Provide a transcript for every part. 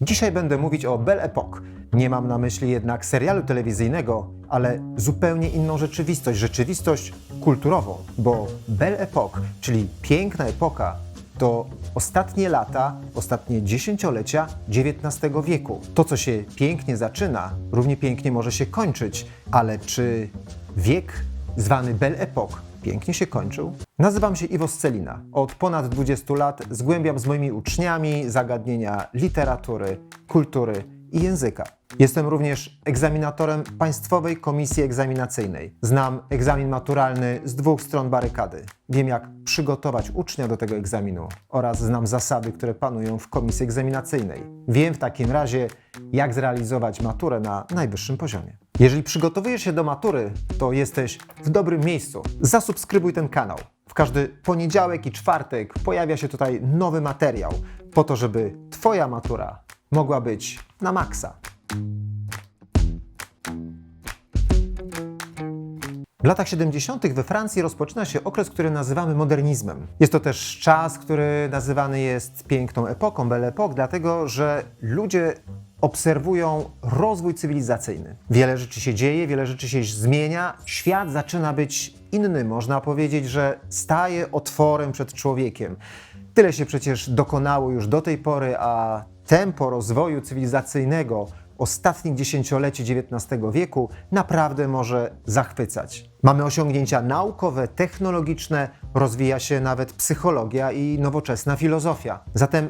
Dzisiaj będę mówić o Belle Époque. Nie mam na myśli jednak serialu telewizyjnego, ale zupełnie inną rzeczywistość, rzeczywistość kulturową, bo Belle Époque, czyli piękna epoka, to ostatnie lata, ostatnie dziesięciolecia XIX wieku. To, co się pięknie zaczyna, równie pięknie może się kończyć, ale czy wiek zwany Belle Époque pięknie się kończył? Nazywam się Iwo Scelina. Od ponad 20 lat zgłębiam z moimi uczniami zagadnienia literatury, kultury i języka. Jestem również egzaminatorem Państwowej Komisji Egzaminacyjnej. Znam egzamin maturalny z dwóch stron barykady. Wiem, jak przygotować ucznia do tego egzaminu oraz znam zasady, które panują w komisji egzaminacyjnej. Wiem w takim razie, jak zrealizować maturę na najwyższym poziomie. Jeżeli przygotowujesz się do matury, to jesteś w dobrym miejscu. Zasubskrybuj ten kanał. W każdy poniedziałek i czwartek pojawia się tutaj nowy materiał, po to, żeby Twoja matura mogła być na maksa. W latach 70. we Francji rozpoczyna się okres, który nazywamy modernizmem. Jest to też czas, który nazywany jest piękną epoką, Belle Époque, dlatego że ludzie obserwują rozwój cywilizacyjny. Wiele rzeczy się dzieje, wiele rzeczy się zmienia, świat zaczyna być inny. Można powiedzieć, że staje otworem przed człowiekiem. Tyle się przecież dokonało już do tej pory, a tempo rozwoju cywilizacyjnego ostatnich dziesięcioleci XIX wieku naprawdę może zachwycać. Mamy osiągnięcia naukowe, technologiczne, rozwija się nawet psychologia i nowoczesna filozofia. Zatem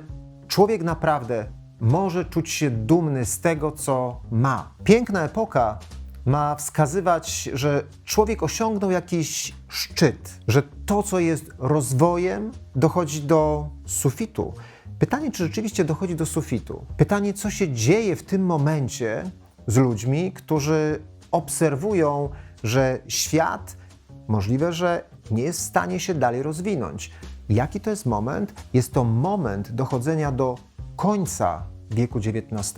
człowiek naprawdę może czuć się dumny z tego, co ma. Piękna epoka ma wskazywać, że człowiek osiągnął jakiś szczyt, że to, co jest rozwojem, dochodzi do sufitu. Pytanie, czy rzeczywiście dochodzi do sufitu? Pytanie, co się dzieje w tym momencie z ludźmi, którzy obserwują, że świat możliwe, że nie jest w stanie się dalej rozwinąć. Jaki to jest moment? Jest to moment dochodzenia do końca wieku XIX.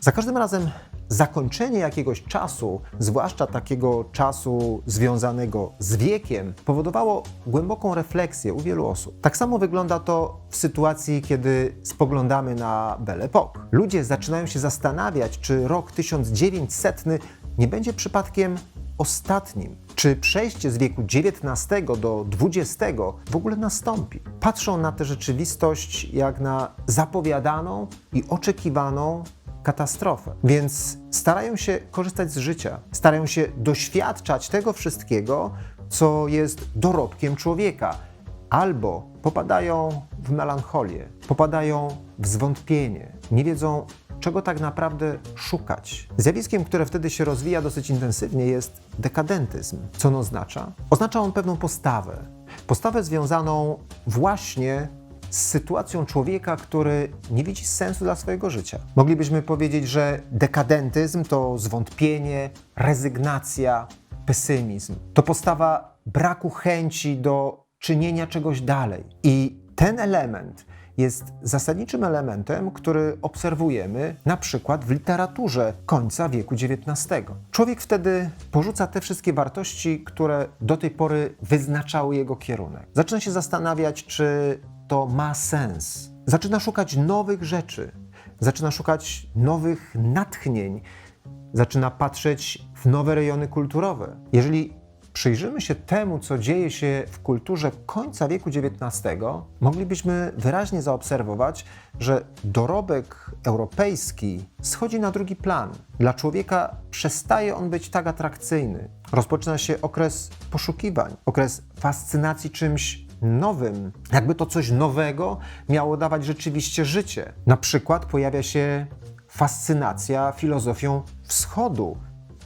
Za każdym razem zakończenie jakiegoś czasu, zwłaszcza takiego czasu związanego z wiekiem, powodowało głęboką refleksję u wielu osób. Tak samo wygląda to w sytuacji, kiedy spoglądamy na Belle Époque. Ludzie zaczynają się zastanawiać, czy rok 1900 nie będzie przypadkiem ostatnim. Czy przejście z wieku XIX do XX w ogóle nastąpi? Patrzą na tę rzeczywistość jak na zapowiadaną i oczekiwaną katastrofę. Więc starają się korzystać z życia, starają się doświadczać tego wszystkiego, co jest dorobkiem człowieka, albo popadają w melancholię, popadają w zwątpienie, nie wiedzą, czego tak naprawdę szukać. Zjawiskiem, które wtedy się rozwija dosyć intensywnie, jest dekadentyzm. Co on oznacza? Oznacza on pewną postawę. Postawę związaną właśnie z sytuacją człowieka, który nie widzi sensu dla swojego życia. Moglibyśmy powiedzieć, że dekadentyzm to zwątpienie, rezygnacja, pesymizm. To postawa braku chęci do czynienia czegoś dalej. I ten element jest zasadniczym elementem, który obserwujemy na przykład w literaturze końca wieku XIX. Człowiek wtedy porzuca te wszystkie wartości, które do tej pory wyznaczały jego kierunek. Zaczyna się zastanawiać, czy to ma sens. Zaczyna szukać nowych rzeczy, zaczyna szukać nowych natchnień, zaczyna patrzeć w nowe rejony kulturowe. Jeżeli przyjrzymy się temu, co dzieje się w kulturze końca wieku XIX, moglibyśmy wyraźnie zaobserwować, że dorobek europejski schodzi na drugi plan. Dla człowieka przestaje on być tak atrakcyjny. Rozpoczyna się okres poszukiwań, okres fascynacji czymś nowym, jakby to coś nowego miało dawać rzeczywiście życie. Na przykład pojawia się fascynacja filozofią wschodu,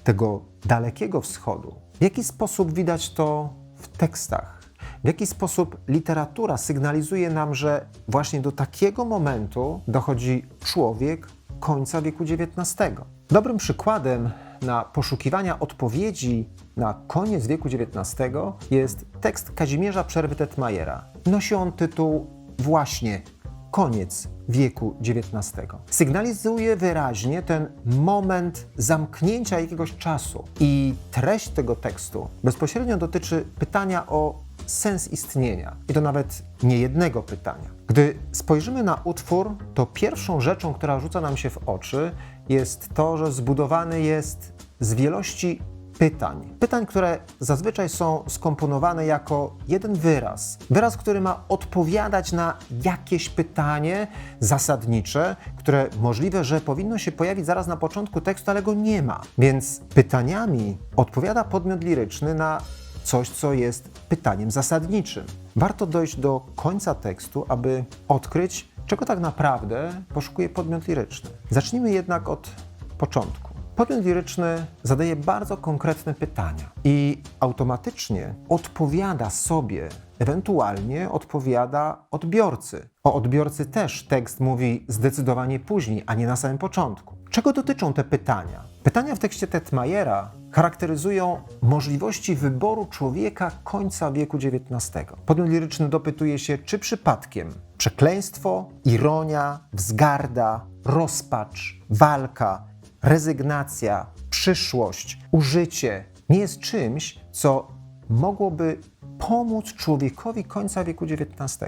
tego dalekiego wschodu. W jaki sposób widać to w tekstach? W jaki sposób literatura sygnalizuje nam, że właśnie do takiego momentu dochodzi człowiek końca wieku XIX? Dobrym przykładem na poszukiwania odpowiedzi na koniec wieku XIX jest tekst Kazimierza Przerwy Tetmajera. Nosi on tytuł właśnie koniec wieku XIX. Sygnalizuje wyraźnie ten moment zamknięcia jakiegoś czasu. I treść tego tekstu bezpośrednio dotyczy pytania o sens istnienia. I to nawet nie jednego pytania. Gdy spojrzymy na utwór, to pierwszą rzeczą, która rzuca nam się w oczy, jest to, że zbudowany jest z wielości pytań. Pytań, które zazwyczaj są skomponowane jako jeden wyraz. Wyraz, który ma odpowiadać na jakieś pytanie zasadnicze, które możliwe, że powinno się pojawić zaraz na początku tekstu, ale go nie ma. Więc pytaniami odpowiada podmiot liryczny na coś, co jest pytaniem zasadniczym. Warto dojść do końca tekstu, aby odkryć, czego tak naprawdę poszukuje podmiot liryczny. Zacznijmy jednak od początku. Podmiot liryczny zadaje bardzo konkretne pytania i automatycznie odpowiada sobie, ewentualnie odpowiada odbiorcy. O odbiorcy też tekst mówi zdecydowanie później, a nie na samym początku. Czego dotyczą te pytania? Pytania w tekście Tetmajera charakteryzują możliwości wyboru człowieka końca wieku XIX. Podmiot liryczny dopytuje się, czy przypadkiem przekleństwo, ironia, wzgarda, rozpacz, walka, rezygnacja, przyszłość, użycie nie jest czymś, co mogłoby pomóc człowiekowi końca wieku XIX.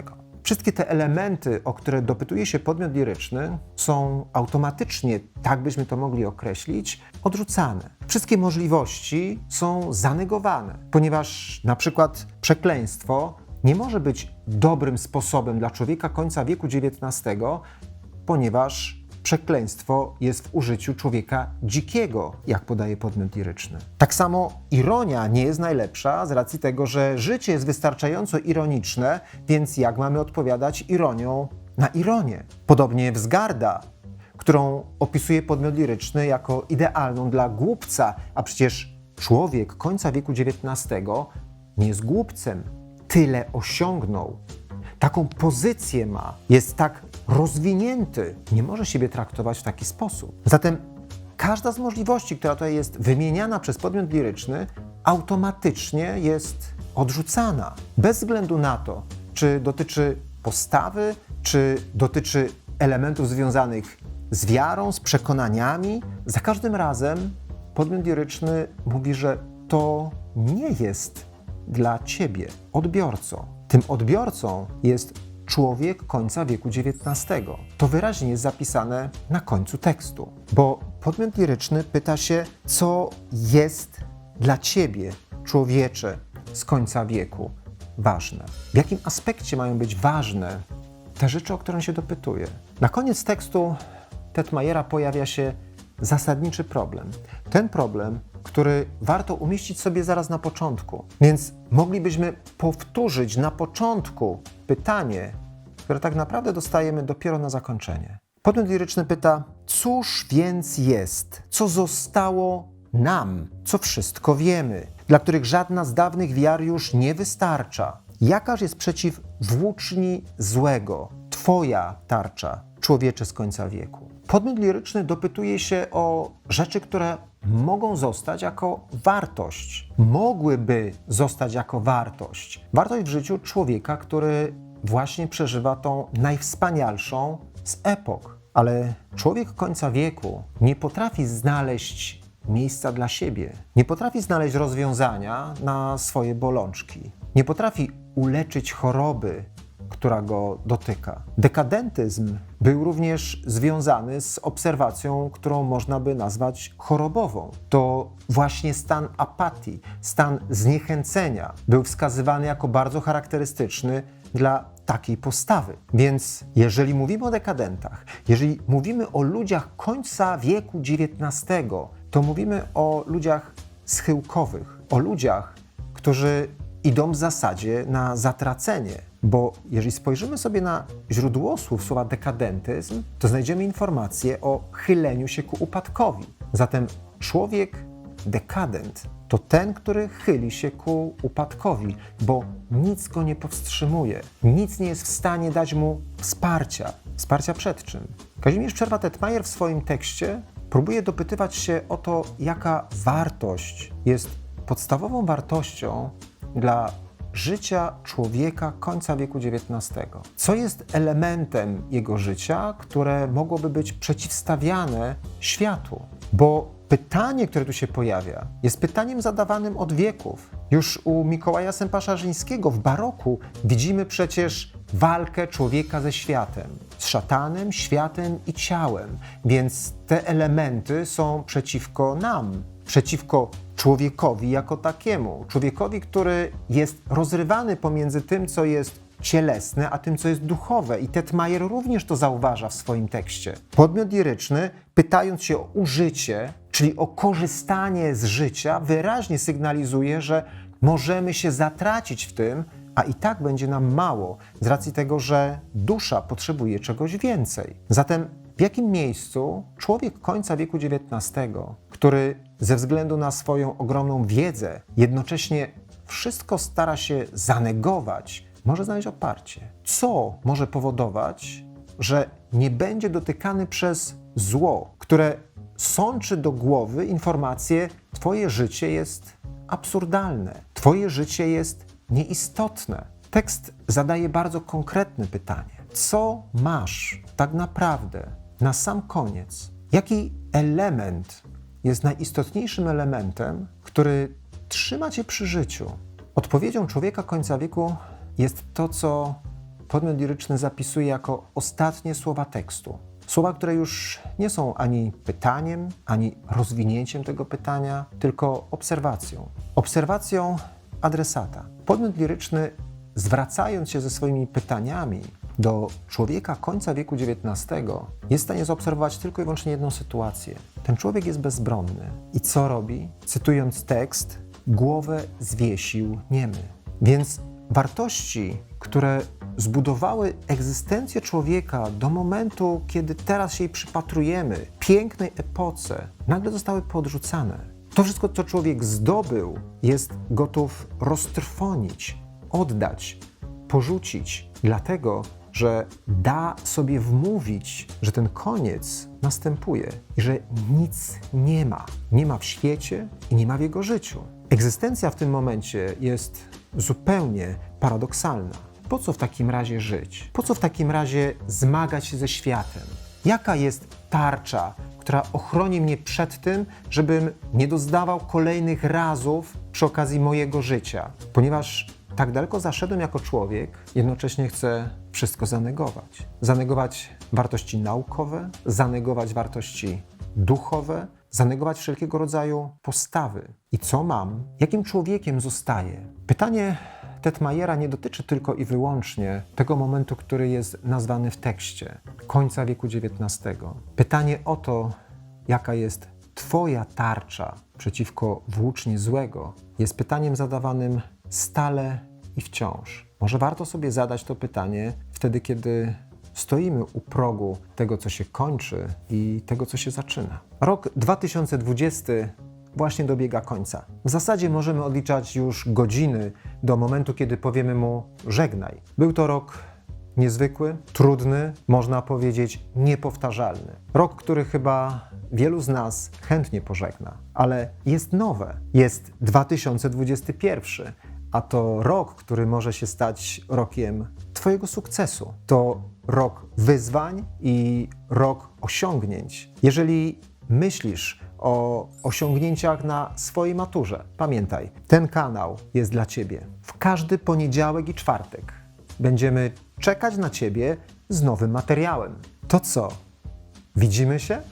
Wszystkie te elementy, o które dopytuje się podmiot liryczny, są automatycznie, tak byśmy to mogli określić, odrzucane. Wszystkie możliwości są zanegowane, ponieważ na przykład przekleństwo nie może być dobrym sposobem dla człowieka końca wieku XIX, ponieważ przekleństwo jest w użyciu człowieka dzikiego, jak podaje podmiot liryczny. Tak samo ironia nie jest najlepsza z racji tego, że życie jest wystarczająco ironiczne, więc jak mamy odpowiadać ironią na ironię? Podobnie wzgarda, którą opisuje podmiot liryczny jako idealną dla głupca, a przecież człowiek końca wieku XIX nie jest głupcem. Tyle osiągnął, taką pozycję ma, jest tak rozwinięty, nie może siebie traktować w taki sposób. Zatem każda z możliwości, która tutaj jest wymieniana przez podmiot liryczny, automatycznie jest odrzucana. Bez względu na to, czy dotyczy postawy, czy dotyczy elementów związanych z wiarą, z przekonaniami. Za każdym razem podmiot liryczny mówi, że to nie jest dla ciebie, odbiorco. Tym odbiorcą jest człowiek końca wieku XIX. To wyraźnie jest zapisane na końcu tekstu, bo podmiot liryczny pyta się, co jest dla ciebie, człowiecze z końca wieku, ważne. W jakim aspekcie mają być ważne te rzeczy, o które się dopytuje. Na koniec tekstu Tetmajera pojawia się zasadniczy problem. Ten problem który warto umieścić sobie zaraz na początku. Więc moglibyśmy powtórzyć na początku pytanie, które tak naprawdę dostajemy dopiero na zakończenie. Podmiot liryczny pyta: Cóż więc jest, co zostało nam, co wszystko wiemy, dla których żadna z dawnych wiar już nie wystarcza? Jakaż jest przeciw włóczni złego, Twoja tarcza, człowiecze z końca wieku? Podmiot liryczny dopytuje się o rzeczy, które mogą zostać jako wartość, mogłyby zostać jako wartość. Wartość w życiu człowieka, który właśnie przeżywa tą najwspanialszą z epok. Ale człowiek końca wieku nie potrafi znaleźć miejsca dla siebie, nie potrafi znaleźć rozwiązania na swoje bolączki, nie potrafi uleczyć choroby, która go dotyka. Dekadentyzm był również związany z obserwacją, którą można by nazwać chorobową. To właśnie stan apatii, stan zniechęcenia był wskazywany jako bardzo charakterystyczny dla takiej postawy. Więc jeżeli mówimy o dekadentach, jeżeli mówimy o ludziach końca wieku XIX, to mówimy o ludziach schyłkowych, o ludziach, którzy idą w zasadzie na zatracenie. Bo jeżeli spojrzymy sobie na źródło słów słowa dekadentyzm, to znajdziemy informację o chyleniu się ku upadkowi. Zatem człowiek dekadent to ten, który chyli się ku upadkowi, bo nic go nie powstrzymuje, nic nie jest w stanie dać mu wsparcia. Wsparcia przed czym? Kazimierz Przerwa-Tetmajer w swoim tekście próbuje dopytywać się o to, jaka wartość jest podstawową wartością dla życia człowieka końca wieku XIX. Co jest elementem jego życia, które mogłoby być przeciwstawiane światu? Bo pytanie, które tu się pojawia, jest pytaniem zadawanym od wieków. Już u Mikołaja Sępasza-Żyńskiego w baroku widzimy przecież walkę człowieka ze światem, z szatanem, światem i ciałem, więc te elementy są przeciwko nam, przeciwko człowiekowi jako takiemu. Człowiekowi, który jest rozrywany pomiędzy tym, co jest cielesne, a tym, co jest duchowe. I Tetmajer również to zauważa w swoim tekście. Podmiot liryczny, pytając się o użycie, czyli o korzystanie z życia, wyraźnie sygnalizuje, że możemy się zatracić w tym, a i tak będzie nam mało, z racji tego, że dusza potrzebuje czegoś więcej. Zatem w jakim miejscu człowiek końca wieku XIX, który ze względu na swoją ogromną wiedzę jednocześnie wszystko stara się zanegować, może znaleźć oparcie? Co może powodować, że nie będzie dotykany przez zło, które sączy do głowy informację: Twoje życie jest absurdalne, Twoje życie jest nieistotne. Tekst zadaje bardzo konkretne pytanie: co masz tak naprawdę na sam koniec? Jaki element jest najistotniejszym elementem, który trzyma cię przy życiu? Odpowiedzią człowieka końca wieku jest to, co podmiot liryczny zapisuje jako ostatnie słowa tekstu. Słowa, które już nie są ani pytaniem, ani rozwinięciem tego pytania, tylko obserwacją. Obserwacją adresata. Podmiot liryczny, zwracając się ze swoimi pytaniami do człowieka końca wieku XIX, jest w stanie zaobserwować tylko i wyłącznie jedną sytuację. Ten człowiek jest bezbronny. I co robi? Cytując tekst, głowę zwiesił niemy. Więc wartości, które zbudowały egzystencję człowieka do momentu, kiedy teraz się jej przypatrujemy, pięknej epoce, nagle zostały podrzucane. To wszystko, co człowiek zdobył, jest gotów roztrwonić, oddać, porzucić, dlatego że da sobie wmówić, że ten koniec następuje i że nic nie ma. Nie ma w świecie i nie ma w jego życiu. Egzystencja w tym momencie jest zupełnie paradoksalna. Po co w takim razie żyć? Po co w takim razie zmagać się ze światem? Jaka jest tarcza, która ochroni mnie przed tym, żebym nie doznawał kolejnych razów przy okazji mojego życia? Ponieważ tak daleko zaszedłem jako człowiek, jednocześnie chcę wszystko zanegować. Zanegować wartości naukowe, zanegować wartości duchowe, zanegować wszelkiego rodzaju postawy. I co mam? Jakim człowiekiem zostaję? Pytanie Tetmajera nie dotyczy tylko i wyłącznie tego momentu, który jest nazwany w tekście, końca wieku XIX. Pytanie o to, jaka jest Twoja tarcza przeciwko włóczni złego, jest pytaniem zadawanym stale i wciąż. Może warto sobie zadać to pytanie wtedy, kiedy stoimy u progu tego, co się kończy i tego, co się zaczyna. Rok 2020 właśnie dobiega końca. W zasadzie możemy odliczać już godziny do momentu, kiedy powiemy mu żegnaj. Był to rok niezwykły, trudny, można powiedzieć niepowtarzalny. Rok, który chyba wielu z nas chętnie pożegna, ale jest nowe. Jest 2021 a to rok, który może się stać rokiem Twojego sukcesu. To rok wyzwań i rok osiągnięć. Jeżeli myślisz o osiągnięciach na swojej maturze, pamiętaj, ten kanał jest dla Ciebie. W każdy poniedziałek i czwartek będziemy czekać na Ciebie z nowym materiałem. To co? Widzimy się?